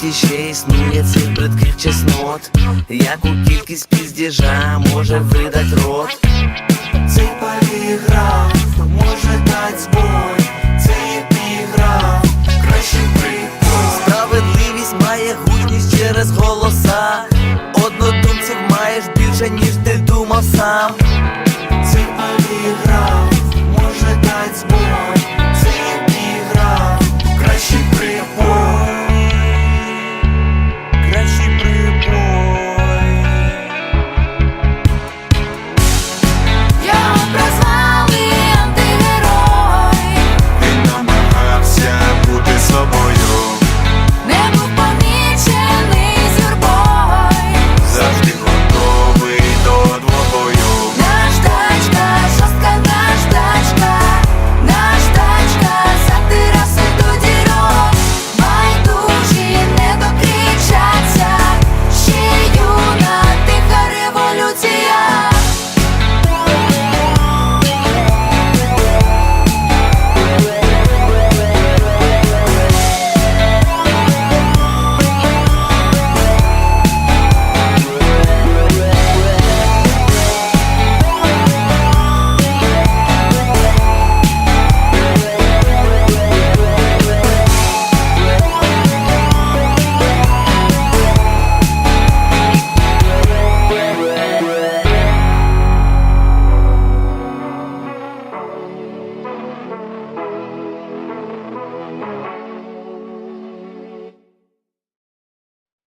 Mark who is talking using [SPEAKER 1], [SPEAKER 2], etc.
[SPEAKER 1] світі ще існує цих бридких чеснот, яку кількість піздіжа може видать рот. Цей поліграф може дать збой, цей епіграф, краще прикол Справедливість має гучність через голоса. Однодумців маєш більше, ніж ти думав сам.